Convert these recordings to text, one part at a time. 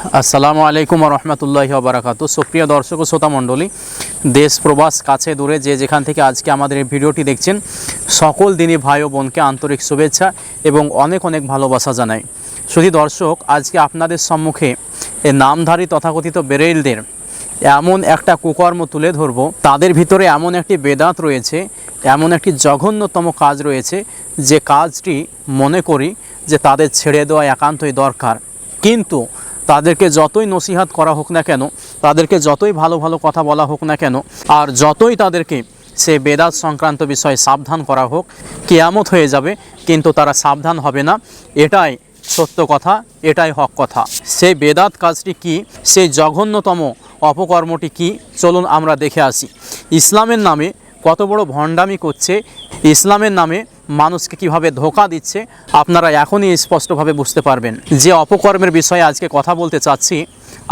আসসালামু আলাইকুম রহমতুল্লাহি বারাকাতু সুপ্রিয় দর্শক ও শ্রোতা মণ্ডলী, দেশ, প্রবাস, কাছে, দূরে, যে যেখান থেকে আজকে আমাদের এই ভিডিওটি দেখছেন, সকল দিনই ভাই ও বোনকে আন্তরিক শুভেচ্ছা এবং অনেক অনেক ভালোবাসা জানাই। শুধু দর্শক, আজকে আপনাদের সম্মুখে এই নামধারী তথাকথিত বেরেইলদের এমন একটা কুকর্ম তুলে ধরব। তাদের ভিতরে এমন একটি বেদাত রয়েছে, এমন একটি জঘন্যতম কাজ রয়েছে, যে কাজটি মনে করি যে তাদের ছেড়ে দেওয়া একান্তই দরকার। কিন্তু তাদেরকে যতই নসিহাত করা হোক না কেন, তাদেরকে যতই ভালো ভালো কথা বলা হোক না কেন, আর যতই তাদেরকে সে বেদাত সংক্রান্ত বিষয়ে সাবধান করা হোক, কেয়ামত হয়ে যাবে, কিন্তু তারা সাবধান হবে না। এটাই সত্য কথা, এটাই হক কথা। সেই বেদাত কাজটি কি? সেই জঘন্যতম অপকর্মটি কি? চলুন আমরা দেখে আসি। ইসলামের নামে কত বড় ভণ্ডামি করছে, ইসলামের নামে মানুষকে কীভাবে ধোকা দিচ্ছে, আপনারা এখনই স্পষ্টভাবে বুঝতে পারবেন। যে অপকর্মের বিষয়ে আজকে কথা বলতে চাচ্ছি,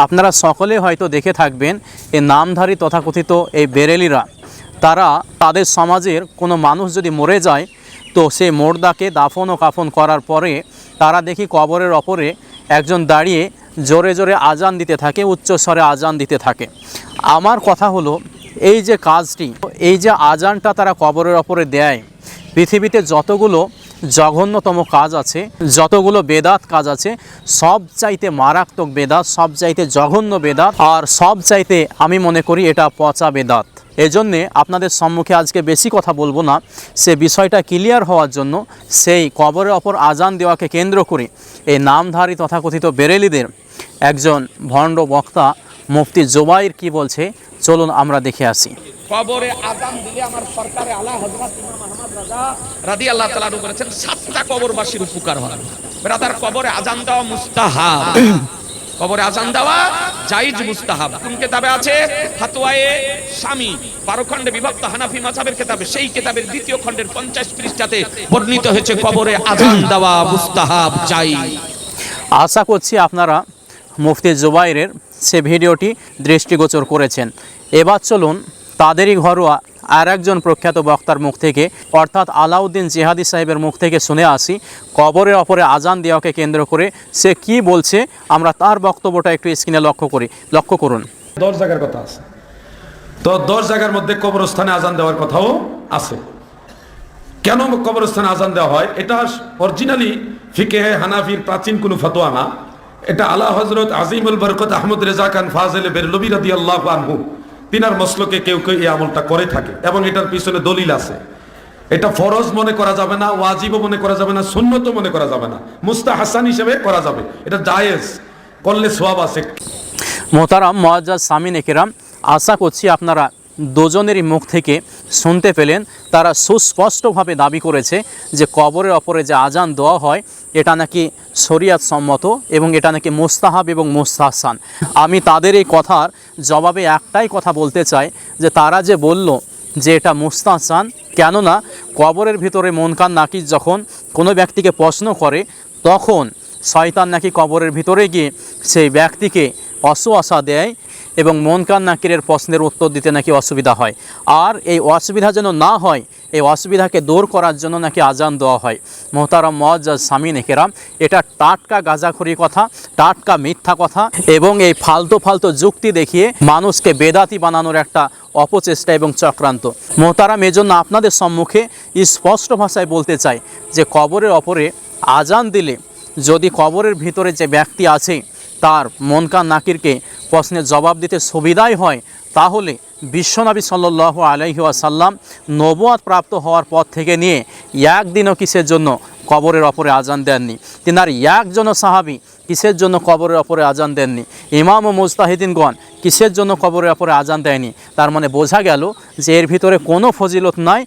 আপনারা সকলে হয়তো দেখে থাকবেন, এই নামধারী তথাকথিত এই বেরেলিরা। তারা তাদের সমাজের কোনো মানুষ যদি মরে যায়, তো সে মোর্দাকে দাফন ও কাফন করার পরে তারা দেখি কবরের ওপরে একজন দাঁড়িয়ে জোরে জোরে আজান দিতে থাকে, উচ্চস্বরে আজান দিতে থাকে। আমার কথা হলো, এই যে কাজটি, এই যে আজানটা তারা কবরের ওপরে দেয় পৃথিবীতে যতগুলো জঘন্যতম কাজ আছে, যতগুলো বেদাত কাজ আছে, সব চাইতে মারাত্মক বেদাত, সব চাইতে জঘন্য বেদাত, আর সব চাইতে আমি মনে করি এটা পচা বেদাত। এজন্যে আপনাদের সম্মুখে আজকে বেশি কথা বলব না। সে বিষয়টা ক্লিয়ার হওয়ার জন্য সেই কবরের ওপর আজান দেওয়াকে কেন্দ্র করে এই নামধারী তথাকথিত বেরেলিদের একজন ভণ্ড বক্তা মুফতি জোবাইর কি বলছে, চলুন আমরা দেখে আসি। কবরে আজান দিলে আমার সরকারে আলা হযরত ইমাম রাজা রাদিয়াল্লাহু তাআলা বলেছেন, সাতটা কবরবাসীর উপকার হয়। ব্রাদার, কবরে আজান দেওয়া মুস্তাহাব। কবরে আজান দেওয়া জাইজ মুস্তাহাব। কোন কিতাবে আছে? ফাতওয়ায়ে স্বামী বারো খণ্ডে বিভক্ত হানাফি মাযহাবের কিতাবে। সেই কিতাবের দ্বিতীয় খণ্ডের 50 পৃষ্ঠাতে বর্ণিত হয়েছে, কবরে আজান দেওয়া মুস্তাহাব জায়েজ। আশা করছি আপনারা মুফতি জুবাইরের সে ভিডিওটি দৃষ্টিগোচর করেছেন। এবার চলুন তাদেরই ঘরোয়া আর একজন প্রখ্যাত বক্তার মুখ থেকে, অর্থাৎ আলাউদ্দিন জিহাদি সাহেবের মুখ থেকে শুনে আসি, কবরের অপরে আজান দেওয়াকে কেন্দ্র করে সে কি বলছে, আমরা তার বক্তব্যটা একটু স্ক্রিনে লক্ষ্য করি, লক্ষ্য করুন। দশ জায়গার কথা আছে। তো দশ জায়গার মধ্যে কবরস্থানে আজান দেওয়ার কথাও আছে। কেন কবরস্থানে আজান দেওয়া হয়? এটা অরিজিনালি ফিকে হানাফির প্রাচীন কোনো ফতোয়া না। এটা আলা হজরত আজিমুল বরকত আহমদ রেজা খান ফাজেল বেরলবি রাদি আল্লাহ আনহু তিনার মসলকে কেউ কেউ এই আমলটা করে থাকে এবং এটার পিছনে দলিল আছে। এটা ফরজ মনে করা যাবে না ওয়াজিব মনে করা যাবে না সুন্নত মনে করা যাবে না। মুস্তা হাসান হিসেবে করা যাবে। এটা জায়েজ। করলে সোয়াব আছে। মোতারাম মহাজাজ সামিন একেরাম আশা করছি আপনারা দুজনেরই মুখ থেকে শুনতে পেলেন। তারা সুস্পষ্টভাবে দাবি করেছে যে কবরের অপরে যে আজান দেওয়া হয়, এটা নাকি শরিয়াত সম্মত এবং এটা নাকি মোস্তাহাব এবং মোস্তাহসান। আমি তাদের এই কথার জবাবে একটাই কথা বলতে চাই, যে তারা যে বলল যে এটা মুস্তাহসান, কেননা কবরের ভিতরে মনকান নাকি যখন কোনো ব্যক্তিকে প্রশ্ন করে, তখন শয়তান নাকি কবরের ভিতরে গিয়ে সেই ব্যক্তিকে অসুয়াশা দেয় এবং মনকান নাকিরের প্রশ্নের উত্তর দিতে নাকি অসুবিধা হয়। আর এই অসুবিধা যেন না হয়, এই অসুবিধাকে দূর করার জন্য নাকি আজান দেওয়া হয়। মোহতারাম মজ্জাজ সামিন একেরাম এটা টাটকা গাঁজাখড়ি কথা, টাটকা মিথ্যা কথা এবং এই ফালতু ফালতু যুক্তি দেখিয়ে মানুষকে বেদাতি বানানোর একটা অপচেষ্টা এবং চক্রান্ত। মোহতারাম এজন্য আপনাদের সম্মুখে স্পষ্ট ভাষায় বলতে চাই যে কবরের অপরে আজান দিলে যদি কবরের ভিতরে যে ব্যক্তি আছে তার মনকা নাকিরকে প্রশ্নের জবাব দিতে সুবিধাই হয়, তাহলে বিশ্বনবী সাল্লাহ আলহি আসাল্লাম নবুয়াদ প্রাপ্ত হওয়ার পর থেকে নিয়ে একদিনও কিসের জন্য কবরের অপরে আজান দেননি। তিনার একজনও সাহাবি কিসের জন্য কবরের অপরে আজান দেননি। ইমাম ও মুস্তাহিদিনগণ কিসের জন্য কবরের অপরে আজান দেয়নি। তার মানে বোঝা গেল যে এর ভিতরে কোনো ফজিলত নাই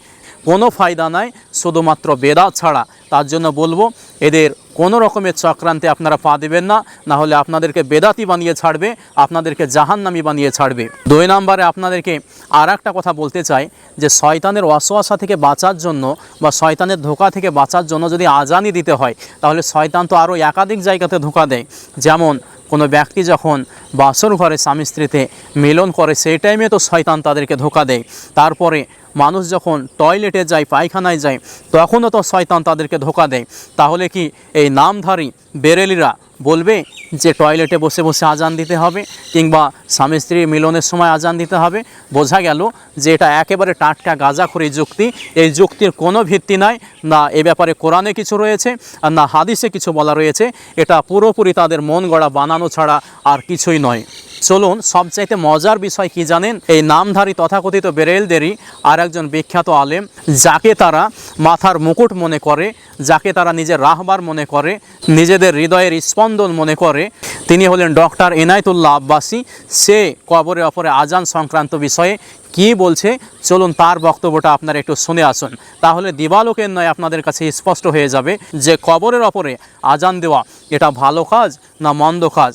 কোনো ফায়দা নাই, শুধুমাত্র বেদাত ছাড়া। তার জন্য বলব, এদের কোনো রকমের চক্রান্তে আপনারা পা দেবেন না না হলে আপনাদেরকে বেদাতি বানিয়ে ছাড়বে, আপনাদেরকে জাহান্নামি বানিয়ে ছাড়বে। দুই নম্বরে আপনাদেরকে আর একটা কথা বলতে চাই, যে শয়তানের অসোয়াশা থেকে বাঁচার জন্য বা শয়তানের ধোকা থেকে বাঁচার জন্য যদি আজানি দিতে হয়, তাহলে শয়তান তো আরও একাধিক জায়গাতে ধোকা দেয়। যেমন, কোনো ব্যক্তি যখন বাসর ঘরে স্বামী স্ত্রীতে মিলন করে, সেই টাইমে তো শয়তান তাদেরকে ধোকা দেয়। তারপরে মানুষ যখন টয়লেটে যায়, পায়খানায় যায়, তখনও তো শয়তান তাদেরকে ধোকা দেয়। তাহলে কি এই নামধারী বেরেলিরা বলবে যে টয়লেটে বসে বসে আজান দিতে হবে কিংবা স্বামী স্ত্রীর মিলনের সময় আজান দিতে হবে? বোঝা গেল যে এটা একেবারে টাটকা গাঁজাখড়ি যুক্তি। এই যুক্তির কোনো ভিত্তি নাই, না এ ব্যাপারে কোরআনে কিছু রয়েছে আর না হাদিসে কিছু বলা রয়েছে। এটা পুরোপুরি তাদের মন গড়া বানানো ছাড়া আর কিছুই নয়। চলুন, সবচাইতে মজার বিষয় কি জানেন? এই নামধারী তথাকথিত বেরেলদেরই আর একজন বিখ্যাত আলেম, যাকে তারা মাথার মুকুট মনে করে, যাকে তারা নিজের রাহবার মনে করে, নিজেদের হৃদয়ের স্পন্দন মনে করে। তিনি হলেন ডক্টর এনায়তুল্লাহ আব্বাসী। সে কবরে অপরে আজান সংক্রান্ত বিষয়ে কি বলছে? চলুন তার বক্তব্যটা আপনারা একটু শুনে আসুন। তাহলে দিবালোকের নয় আপনাদের কাছে স্পষ্ট হয়ে যাবে যে কবরের অপরে আজান দেওয়া এটা ভালো কাজ না মন্দ কাজ?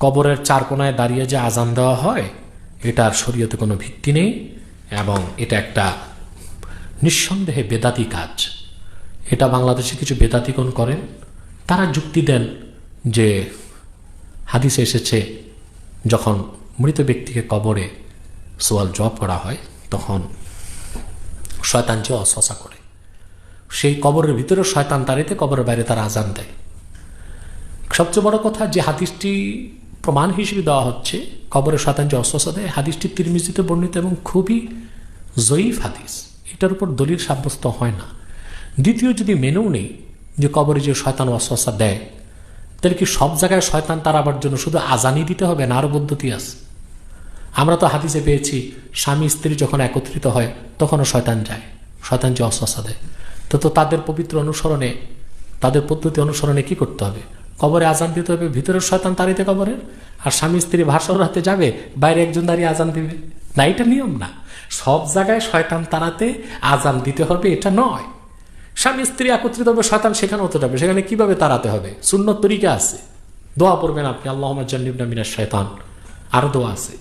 কবরের চার কোনায় দাঁড়িয়ে যে আজান দেওয়া হয়, এটার শরীয়তে কোনো ভিত্তি নেই এবং এটা একটা নিঃসন্দেহে বেদাতি কাজ। এটা বাংলাদেশে কিছু বেদাতিগণ করেন। তারা যুক্তি দেন যে হাদিসে এসেছে, যখন মৃত ব্যক্তিকে কবরে সোয়াল জব করা হয়, তখন শয়তান যে অশ্বাসা করে, সেই কবরের ভিতরে শয়তান তারিতে কবরের বাইরে তারা আজান দেয়। সবচেয়ে বড় কথা যে হাদিসটি প্রমাণ হিসেবে দেওয়া হচ্ছে, কবরে শতান যে দেয়, হাদিসটি তিরমিজিতে বর্ণিত এবং খুবই জয়ীফ হাদিস। এটার উপর দলিল সাব্যস্ত হয় না। দ্বিতীয় যদি মেনেও নেই যে কবরে যে শয়তান অস্বস্থ দেয়, তাহলে কি সব জায়গায় শয়তান তারাবার জন্য শুধু আজানি দিতে হবে না আরও পদ্ধতি আছে? আমরা তো হাদিসে পেয়েছি, স্বামী স্ত্রী যখন একত্রিত হয়, তখনও শয়তান যায়, শয়তান যে অস্বস্থ দেয়। তো তো তাদের পবিত্র অনুসরণে, তাদের পদ্ধতি অনুসরণে কি করতে হবে? কবরে আজান দিতে হবে ভিতরের শয়তান তাড়িতে কবরের আর স্বামী স্ত্রী ভাষণ রাতে যাবে, বাইরে একজন দাঁড়িয়ে আজান দিবে। না, এটা নিয়ম না। সব জায়গায় শয়তান তাড়াতে আজান দিতে হবে, এটা নয়। স্বামী স্ত্রী একত্রিত হবে, শয়তান সেখানে হতে যাবে সেখানে কীভাবে তাড়াতে হবে? সুন্নত তরিকা আছে। দোয়া পড়বেন আপনি আল্লাহ জান্নিবনা মিনার শয়তান। আরও দোয়া আছে।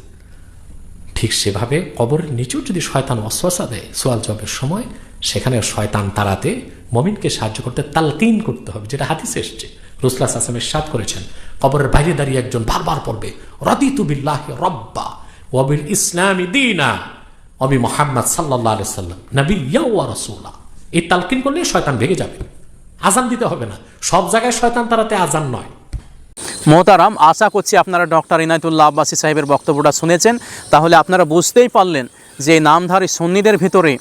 ঠিক সেভাবে কবরের নিচেও যদি শয়তান অশ্বাসা দেয়, সোয়াল জবের সময়, সেখানে শয়তান তাড়াতে মমিনকে সাহায্য করতে তালকিন করতে হবে, যেটা হাদিসে এসছে। রুসলাস আসলামের সাদ করেছেন। কবরের বাইরে দাঁড়িয়ে একজন বারবার পড়বে রাদিতু বিল্লাহ রব্বা ওয়াবিল ইসলামী দিনা অবি মোহাম্মদ সাল্লাহ আলি সাল্লাম নবী ওয়া রসুল্লাহ এই তালকিন করলে শয়তান ভেঙে যাবে। আজান দিতে হবে না। সব জায়গায় শয়তান তাড়াতে আজান নয়। মোহতারাম, আশা করছি আপনারা ডক্টর ইনায়তুল্লাহ আব্বাসী সাহেবের বক্তব্যটা শুনেছেন। তাহলে আপনারা বুঝতেই পারলেন যে নামধারী সন্নিদের ভিতরে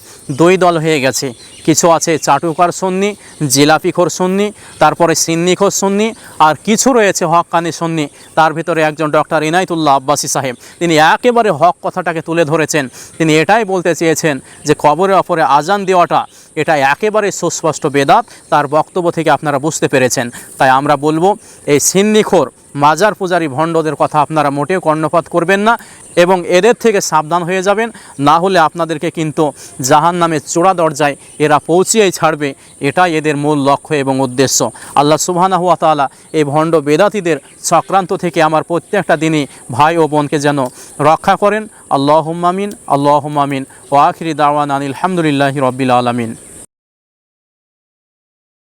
দুই দল হয়ে গেছে। কিছু আছে চাটুকার সন্নি, জিলাপিখোর সন্নি, তারপরে সিন্নিখোর সন্নি, আর কিছু রয়েছে হক্কানি সন্নি। তার ভিতরে একজন ডক্টর ইনায়তুল্লাহ আব্বাসী সাহেব, তিনি একেবারে হক কথাটাকে তুলে ধরেছেন। তিনি এটাই বলতে চেয়েছেন যে কবরে অপরে আজান দেওয়াটা, এটা একেবারে সুস্পষ্ট বেদাত। তার বক্তব্য থেকে আপনারা বুঝতে পেরেছেন। তাই আমরা বলব, এই সিন্নিখোর মাজার পূজারী ভণ্ডদের কথা আপনারা মোটেও কর্ণপাত করবেন না এবং এদের থেকে সাবধান হয়ে যাবেন। না হলে আপনাদেরকে কিন্তু জাহান নামে চোড়া দরজায় এরা পৌঁছিয়েই ছাড়বে। এটাই এদের মূল লক্ষ্য এবং উদ্দেশ্য। আল্লাহ সুবহানা হুয়া তাআলা এই ভণ্ড বেদাতীদের চক্রান্ত থেকে আমার প্রত্যেকটা দিনই ভাই ও বোনকে যেন রক্ষা করেন। আল্লাহ মামিন আল্লাহ মামিন ও আখিরি দাওয়ান আনিল আলহামদুলিল্লাহ রব্বিল আলমিন।